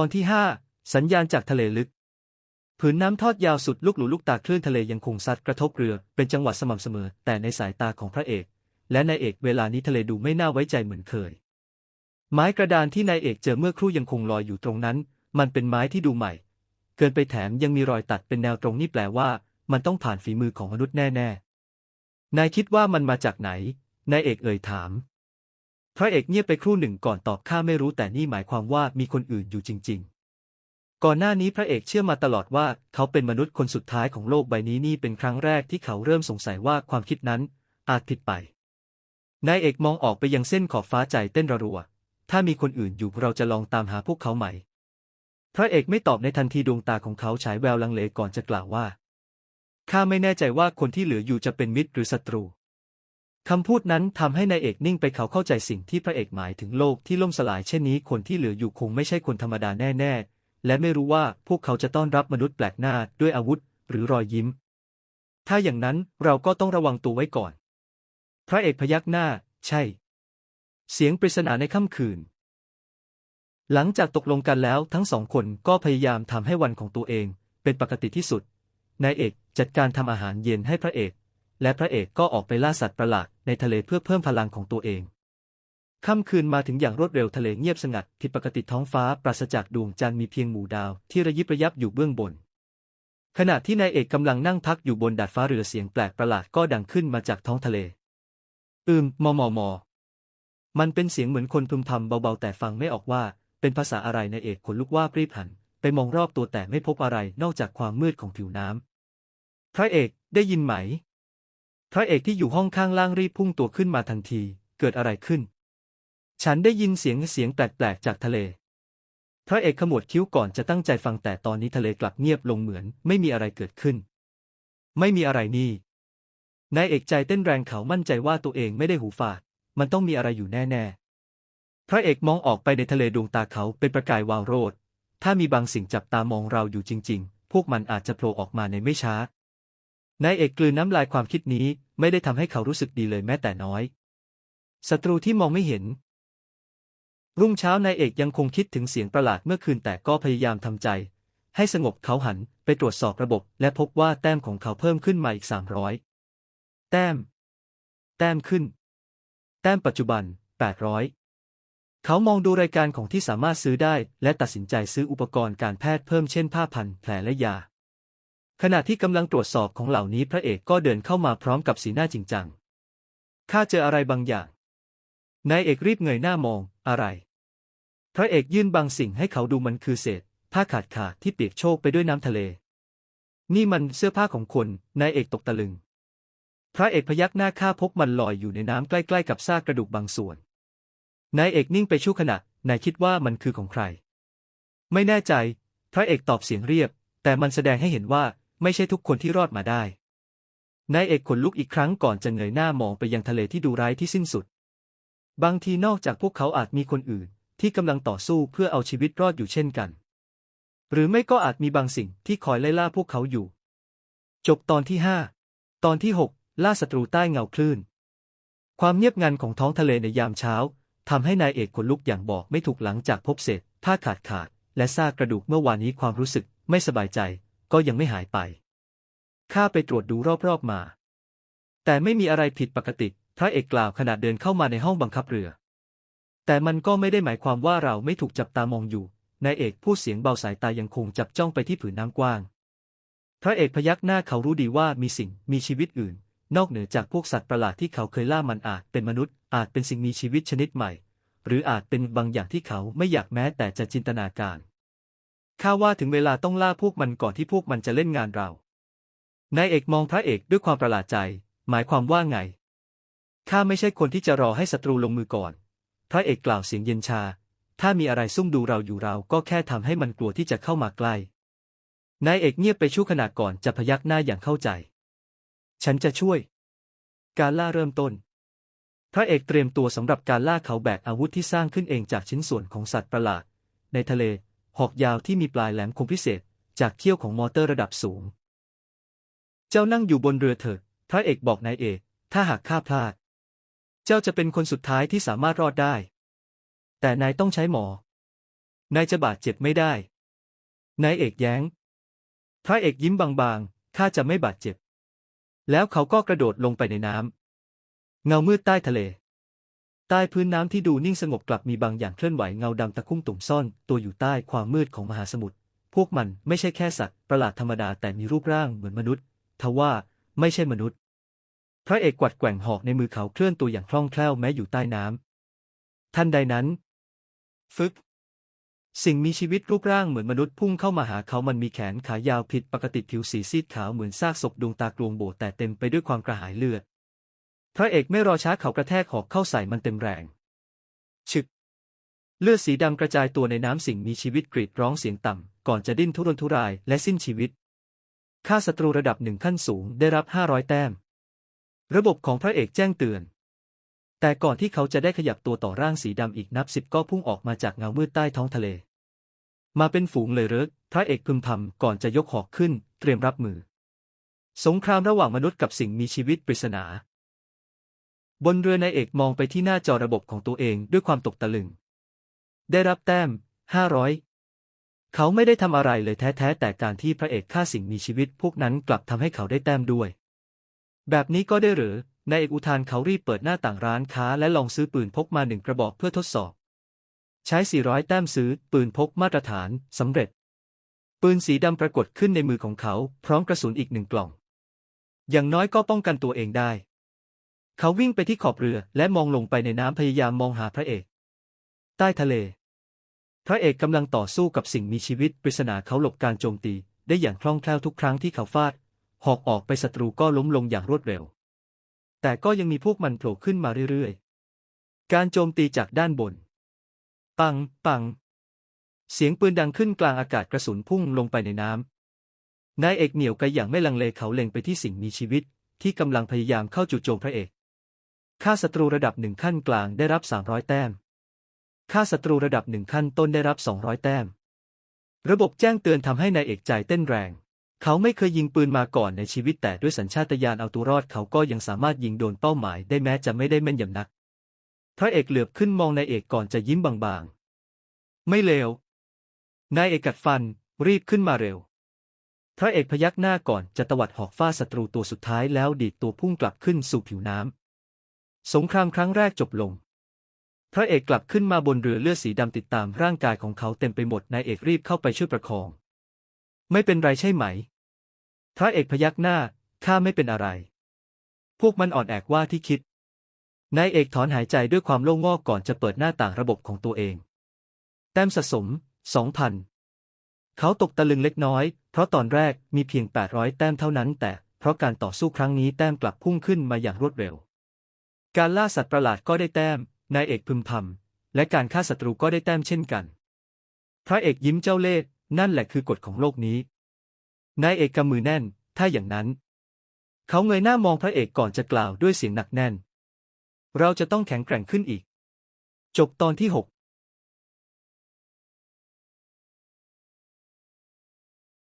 ตอนที่ห้าสัญญาณจากทะเลลึก ผืนน้ำทอดยาวสุดลูกหลูลูกตาคลื่นทะเลยังคงซัดกระทบเรือ เป็นจังหวะสม่ำเสมอ แต่ในสายตาของพระเอก และนายเอกเวลานี้ทะเลดูไม่น่าไว้ใจเหมือนเคย ไม้กระดานที่นายเอกเจอเมื่อครู่ยังคงลอยอยู่ตรงนั้น มันเป็นไม้ที่ดูใหม่ เกินไปแถมยังมีรอยตัดเป็นแนวตรงนี่แปลว่ามันต้องผ่านฝีมือของมนุษย์แน่ ๆ นายคิดว่ามันมาจากไหน นายเอกเอ่ยถาม พระเอกเงียบไปครู่หนึ่งก่อนตอบข้าไม่รู้แต่นี่หมายความว่ามีคนอื่นอยู่จริง ๆ ก่อนหน้านี้พระเอกเชื่อมาตลอดว่าเขาเป็นมนุษย์คนสุดท้ายของโลกใบนี้นี่เป็นครั้งแรกที่เขาเริ่มสงสัยว่าความคิดนั้นอาจผิดไป นายเอกมองออกไปยังเส้นขอบฟ้าใจเต้นระรัว ถ้ามีคนอื่นอยู่เราจะลองตามหาพวกเขาไหม พระเอกไม่ตอบในทันทีดวงตาของเขาฉายแววลังเลก่อนจะกล่าวว่าข้าไม่แน่ใจว่าคนที่เหลืออยู่จะเป็นมิตรหรือศัตรู คำพูดนั้นทำให้นายเอกนิ่งไปเขาเข้าใจสิ่งที่พระเอกหมายถึงโลกที่ล่มสลายเช่นนี้คนที่เหลืออยู่คงไม่ใช่คนธรรมดาแน่ๆ และไม่รู้ว่าพวกเขาจะต้อนรับมนุษย์แปลกหน้าด้วยอาวุธ หรือรอยยิ้ม ถ้าอย่างนั้นเราก็ต้องระวังตัวไว้ก่อน พระเอกพยักหน้า ใช่ เสียงปริศนาในค่ำคืน หลังจากตกลงกันแล้วทั้งสองคนก็พยายามทำให้วันของตัวเอง เป็นปกติที่สุดนายเอกจัดการทำอาหารเย็นให้พระเอก และพระเอกก็ออกไปล่าสัตว์ประหลาด ในทะเลเพื่อเพิ่มพลังของตัวเอง ค่ำคืนมาถึงอย่างรวดเร็วทะเลเงียบสงัดผิดปกติท้องฟ้าปราศจากดวงจันทร์มีเพียงหมู่ดาวที่ระยิบระยับอยู่เบื้องบน ขณะที่นายเอกกำลังนั่งพักอยู่บนดาดฟ้าเรือเสียงแปลกประหลาดก็ดังขึ้นมาจากท้องทะเล อืมมอมอมอมันเป็นเสียงเหมือนคนพึมพำเบาๆแต่ฟังไม่ออกว่า เป็นภาษาอะไรนายเอกขนลุกว่ารีบหัน ไปมองรอบตัวแต่ไม่พบอะไรนอกจากความมืดของผิวน้ำพระเอกได้ยินไหม พระเอกที่อยู่ห้องข้างล่างรีบพุ่งตัวขึ้นมาทันที เกิดอะไรขึ้น ฉันได้ยินเสียงเสียงแปลกๆจากทะเล พระเอกขมวดคิ้วก่อนจะตั้งใจฟังแต่ตอนนี้ทะเลกลับเงียบลงเหมือน ไม่มีอะไรเกิดขึ้น ไม่มีอะไรนี่ นายเอกใจเต้นแรงเขามั่นใจว่าตัวเองไม่ได้หูฝาด มันต้องมีอะไรอยู่แน่ๆ พระเอกมองออกไปในทะเลดวงตาเขาเป็นประกายวาวโรด ถ้ามีบางสิ่งจับตามองเราอยู่จริง ๆ พวกมันอาจจะโผล่ออกมาในไม่ช้า นายเอกกลืนน้ำลายความคิดนี้ไม่ได้ทำให้เขารู้สึกดีเลยแม้แต่น้อยศัตรูที่มองไม่เห็น รุ่งเช้านายเอกยังคงคิดถึงเสียงประหลาดเมื่อคืนแต่ก็พยายามทำใจ ให้สงบเขาหันไปตรวจสอบระบบ และพบว่าแต้มของเขาเพิ่มขึ้นมาอีกสามร้อยแต้ม แต้มขึ้น แต้มปัจจุบัน 800 เขามองดูรายการของที่สามารถซื้อได้ และตัดสินใจซื้ออุปกรณ์การแพทย์เพิ่มเช่นผ้าพันแผลและยา ขณะที่กำลังตรวจสอบของเหล่านี้พระเอกก็เดินเข้ามาพร้อมกับสีหน้าจริงจัง ข้าเจออะไรบางอย่าง นายเอกรีบเงยหน้ามอง อะไร พระเอกยื่นบางสิ่งให้เขาดูมันคือเศษผ้าขาดขาดที่เปียกโชกไปด้วยน้ำทะเล นี่มันเสื้อผ้าของคน นายเอกตกตะลึง พระเอกพยักหน้าข้าพบมันลอยอยู่ในน้ำใกล้ๆกับซากกระดูกบางส่วน นายเอกนิ่งไปชั่วขณะ นายคิดว่ามันคือของใคร ไม่แน่ใจ พระเอกตอบเสียงเรียบ แต่มันแสดงให้เห็นว่า ไม่ใช่ทุกคนที่รอดมาได้ นายเอกขนลุกอีกครั้งก่อนจะเงยหน้ามองไปยังทะเลที่ดูร้ายที่สิ้นสุด บางทีนอกจากพวกเขาอาจมีคนอื่น ที่กำลังต่อสู้เพื่อเอาชีวิตรอดอยู่เช่นกัน หรือไม่ก็อาจมีบางสิ่งที่คอยไล่ล่าพวกเขาอยู่ จบตอนที่ห้าตอนที่หกล่าศัตรูใต้เงาคลื่น ความเงียบงันของท้องทะเลในยามเช้าทำให้นายเอกขนลุกอย่างบอกไม่ถูกหลังจากพบเศษผ้าขาดขาดและซากกระดูกเมื่อวานนี้ความรู้สึกไม่สบายใจ ก็ยังไม่หายไป ข้าไปตรวจดูรอบๆมา แต่ไม่มีอะไรผิดปกติ พระเอกกล่าวขณะเดินเข้ามาในห้องบังคับเรือ แต่มันก็ไม่ได้หมายความว่าเราไม่ถูกจับตามองอยู่ นายเอกพูดเสียงเบาสายตายังคงจับจ้องไปที่ผืนน้ำกว้าง พระเอกพยักหน้าเขารู้ดีว่ามีสิ่งมีชีวิตอื่น นอกเหนือจากพวกสัตว์ประหลาดที่เขาเคยล่ามันอาจเป็นมนุษย์ อาจเป็นสิ่งมีชีวิตชนิดใหม่ หรืออาจเป็นบางอย่างที่เขาไม่อยากแม้แต่จะจินตนาการ ข้าว่าถึงเวลาต้องล่าพวกมันก่อนที่พวกมันจะเล่นงานเรา นายเอกมองพระเอกด้วยความประหลาดใจ หมายความว่าไง ข้าไม่ใช่คนที่จะรอให้ศัตรูลงมือก่อน พระเอกกล่าวเสียงเย็นชา ถ้ามีอะไรซุ่มดูเราอยู่เราก็แค่ทำให้มันกลัวที่จะเข้ามาใกล้ นายเอกเงียบไปชั่วขณะก่อนจะพยักหน้าอย่างเข้าใจ ฉันจะช่วย การล่าเริ่มต้น พระเอกเตรียมตัวสำหรับการล่าเขาแบกอาวุธที่สร้างขึ้นเองจากชิ้นส่วนของสัตว์ประหลาด ในทะเล หอกยาวที่มีปลายแหลมคมพิเศษ จากเขี้ยวของมอเตอร์ระดับสูง เจ้านั่งอยู่บนเรือเถิดพระเอกบอกนายเอก ถ้าหากข้าพลาด เจ้าจะเป็นคนสุดท้ายที่สามารถรอดได้ แต่นายต้องใช้หมอ นายจะบาดเจ็บไม่ได้ นายเอกแย้ง พระเอกยิ้มบางๆ ข้าจะไม่บาดเจ็บ แล้วเขาก็กระโดดลงไปในน้ำเงามืดใต้ทะเล ใต้พื้นน้ำที่ดูนิ่งสงบกลับมีบางอย่างเคลื่อนไหวเงาดำตะคุ่มตุ่มซ่อน ตัวอยู่ใต้ความมืดของมหาสมุทร พวกมันไม่ใช่แค่สัตว์ประหลาดธรรมดาแต่มีรูปร่างเหมือนมนุษย์ ทว่าไม่ใช่มนุษย์ พระเอกกวัดแกว่งหอกในมือเขาเคลื่อนตัวอย่างคล่องแคล่วแม้อยู่ใต้น้ำทันใดนั้น ฟึก สิ่งมีชีวิตรูปร่างเหมือนมนุษย์พุ่งเข้ามาหาเขามันมีแขนขายาวผิดปกติผิวสีซีดขาวเหมือนซากศพดวงตากลวงโบแต่เต็มไปด้วยความกระหายเลือด พระเอกไม่รอช้าเขากระแทกหอกเข้าใส่มันเต็มแรงฉึก เลือดสีดำกระจายตัวในน้ำสิ่งมีชีวิตกรีดร้องเสียงต่ำ ก่อนจะดิ้นทุรนทุรายและสิ้นชีวิตค่าศัตรูระดับหนึ่งขั้นสูงได้รับ 500 แต้ม ระบบของพระเอกแจ้งเตือน แต่ก่อนที่เขาจะได้ขยับตัวต่อร่างสีดำอีกนับสิบก็พุ่งออกมาจากเงามืดใต้ท้องทะเล มาเป็นฝูงเลยเหรอพระเอกพึมพำก่อนจะยกหอกขึ้น เตรียมรับมือ สงครามระหว่างมนุษย์กับสิ่งมีชีวิตปริศนา บนเรือนายเอกมองไปที่หน้าจอระบบของตัวเองด้วยความตกตะลึง ได้รับแต้ม 500 เขาไม่ได้ทำอะไรเลยแท้ๆ แต่การที่พระเอกฆ่าสิ่งมีชีวิตพวกนั้นกลับทำให้เขาได้แต้มด้วย แบบนี้ก็ได้หรือนายเอกอุทานเขารีบเปิดหน้าต่างร้านค้าและลองซื้อปืนพกมาหนึ่งกระบอกเพื่อทดสอบ ใช้ 400 แต้มซื้อ ปืนพกมาตรฐานสำเร็จ ปืนสีดำปรากฏขึ้นในมือของเขา พร้อมกระสุนอีกหนึ่งกล่อง อย่างน้อยก็ป้องกันตัวเองได้ เขาวิ่งไปที่ขอบเรือและมองลงไปในน้ำพยายามมองหาพระเอก ใต้ทะเล พระเอกกำลังต่อสู้กับสิ่งมีชีวิตปริศนาเขาหลบการโจมตี ได้อย่างคล่องแคล่วทุกครั้งที่เขาฟาด หอกออกไปศัตรูก็ล้มลงอย่างรวดเร็ว แต่ก็ยังมีพวกมันโผล่ขึ้นมาเรื่อยๆ การโจมตีจากด้านบน ปัง ปัง เสียงปืนดังขึ้นกลางอากาศกระสุนพุ่งลงไปในน้ำนายเอกเหนียวไกอย่างไม่ลังเลเขาเล็งไปที่สิ่งมีชีวิตที่กำลังพยายามเข้าจู่โจมพระเอก ค่าศัตรูระดับหนึ่งขั้นกลางได้รับ 300 แต้ม ค่าศัตรูระดับหนึ่งขั้นต้นได้รับ 200 แต้ม ระบบแจ้งเตือนทำให้นายเอกใจเต้นแรง เขาไม่เคยยิงปืนมาก่อนในชีวิตแต่ด้วยสัญชาตญาณเอาตัวรอดเขาก็ยังสามารถยิงโดนเป้าหมายได้แม้จะไม่ได้แม่นยำนัก พระเอกเหลือบขึ้นมองนายเอกก่อนจะยิ้มบางๆ ไม่เลวนายเอกกัดฟัน รีบขึ้นมาเร็วพระเอกพยักหน้าก่อนจะตวัดหอกฟาดศัตรูตัวสุดท้ายแล้วดีดตัวพุ่งกลับขึ้นสู่ผิวน้ำ สงครามครั้งแรกจบลง พระเอกกลับขึ้นมาบนเรือเลือดสีดำติดตามร่างกายของเขาเต็มไปหมดนายเอกรีบเข้าไปช่วยประคอง ไม่เป็นไรใช่ไหม พระเอกพยักหน้าข้าไม่เป็นอะไร พวกมันอ่อนแอกว่าที่คิดนายเอกถอนหายใจด้วยความโล่งงอกก่อนจะเปิดหน้าต่างระบบของตัวเอง แต้มสะสม 2,000 เขาตกตะลึงเล็กน้อย เพราะตอนแรกมีเพียง 800 แต้มเท่านั้น แต่เพราะการต่อสู้ครั้งนี้แต้มกลับพุ่งขึ้นมาอย่างรวดเร็ว การล่าสัตว์ประหลาดก็ได้แต้ม นายเอกพึมพำ และการฆ่าศัตรูก็ได้แต้มเช่นกัน พระเอกยิ้มเจ้าเล่ห์ นั่นแหละคือกฎของโลกนี้ นายเอกกำมือแน่น ถ้าอย่างนั้น เขาเงยหน้ามองพระเอกก่อนจะกล่าวด้วยเสียงหนักแน่น เราจะต้องแข็งแกร่งขึ้นอีก จบตอนที่หก